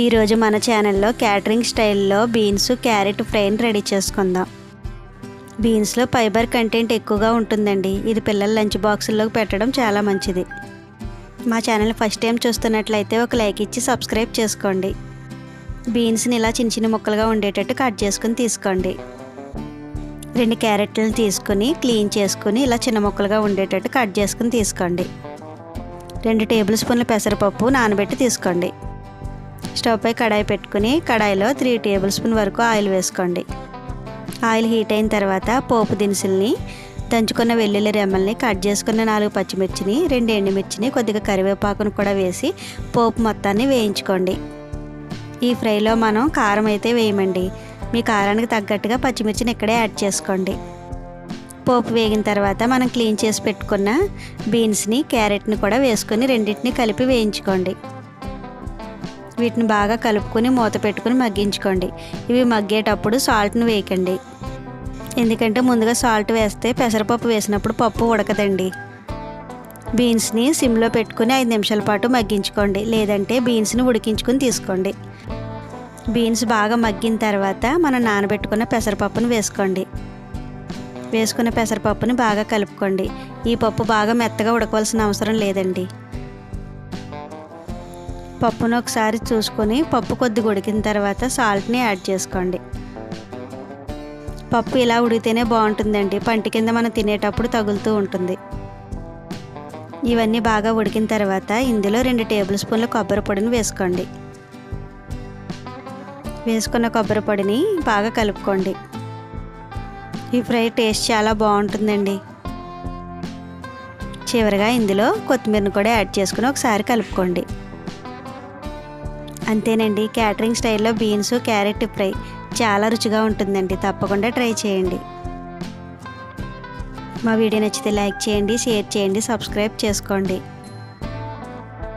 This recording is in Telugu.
ఈరోజు మన ఛానల్లో క్యాటరింగ్ స్టైల్లో బీన్స్ క్యారెట్ ఫ్రైని రెడీ చేసుకుందాం. బీన్స్లో ఫైబర్ కంటెంట్ ఎక్కువగా ఉంటుందండి. ఇది పిల్లల లంచ్ బాక్సుల్లోకి పెట్టడం చాలా మంచిది. మా ఛానల్ ఫస్ట్ టైం చూస్తున్నట్లయితే ఒక లైక్ ఇచ్చి సబ్స్క్రైబ్ చేసుకోండి. బీన్స్ని ఇలా చిన్న చిన్న ముక్కలుగా ఉండేటట్టు కట్ చేసుకుని తీసుకోండి. రెండు క్యారెట్లను తీసుకుని క్లీన్ చేసుకుని ఇలా చిన్న ముక్కలుగా ఉండేటట్టు కట్ చేసుకుని తీసుకోండి. రెండు టేబుల్ స్పూన్ల పెసరపప్పు నానబెట్టి తీసుకోండి. స్టవ్ పై కడాయి పెట్టుకుని కడాయిలో త్రీ టేబుల్ స్పూన్ వరకు ఆయిల్ వేసుకోండి. ఆయిల్ హీట్ అయిన తర్వాత పోపు దినుసుల్ని దంచుకున్న వెల్లుల్లి రెమ్మల్ని కట్ చేసుకున్న నాలుగు పచ్చిమిర్చిని రెండు ఎండుమిర్చిని కొద్దిగా కరివేపాకును కూడా వేసి పోపు మొత్తాన్ని వేయించుకోండి. ఈ ఫ్రైలో మనం కారం అయితే వేయమండి. మీ కారానికి తగ్గట్టుగా పచ్చిమిర్చిని ఇక్కడే యాడ్ చేసుకోండి. పోపు వేగిన తర్వాత మనం క్లీన్ చేసి పెట్టుకున్న బీన్స్ని క్యారెట్ని కూడా వేసుకొని రెండింటిని కలిపి వేయించుకోండి. వీటిని బాగా కలుపుకొని మూత పెట్టుకుని మగ్గించుకోండి. ఇవి మగ్గేటప్పుడు సాల్ట్ని వేయకండి. ఎందుకంటే ముందుగా సాల్ట్ వేస్తే పెసరపప్పు వేసినప్పుడు పప్పు ఉడకదండి. బీన్స్ని సిమ్లో పెట్టుకుని ఐదు నిమిషాల పాటు మగ్గించుకోండి. లేదంటే బీన్స్ని ఉడికించుకుని తీసుకోండి. బీన్స్ బాగా మగ్గిన తర్వాత మనం నానబెట్టుకున్న పెసరపప్పును వేసుకోండి. వేసుకున్న పెసరపప్పుని బాగా కలుపుకోండి. ఈ పప్పు బాగా మెత్తగా ఉడకవలసిన అవసరం లేదండి. పప్పును ఒకసారి చూసుకొని పప్పు కొద్దిగా ఉడికిన తర్వాత సాల్ట్ని యాడ్ చేసుకోండి. పప్పు ఇలా ఉడికితేనే బాగుంటుందండి. పంటి కింద మనం తినేటప్పుడు తగులుతూ ఉంటుంది. ఇవన్నీ బాగా ఉడికిన తర్వాత ఇందులో రెండు టేబుల్ స్పూన్ల కొబ్బరి పొడిని వేసుకోండి. వేసుకున్న కొబ్బరి పొడిని బాగా కలుపుకోండి. ఈ ఫ్రై టేస్ట్ చాలా బాగుంటుందండి. చివరిగా ఇందులో కొత్తిమీరను కూడా యాడ్ చేసుకుని ఒకసారి కలుపుకోండి. అంతేనండి. క్యాటరింగ్ స్టైల్లో బీన్స్ క్యారెట్ ఫ్రై చాలా రుచిగా ఉంటుందండి. తప్పకుండా ట్రై చేయండి. మా వీడియో నచ్చితే లైక్ చేయండి షేర్ చేయండి సబ్స్క్రైబ్ చేసుకోండి.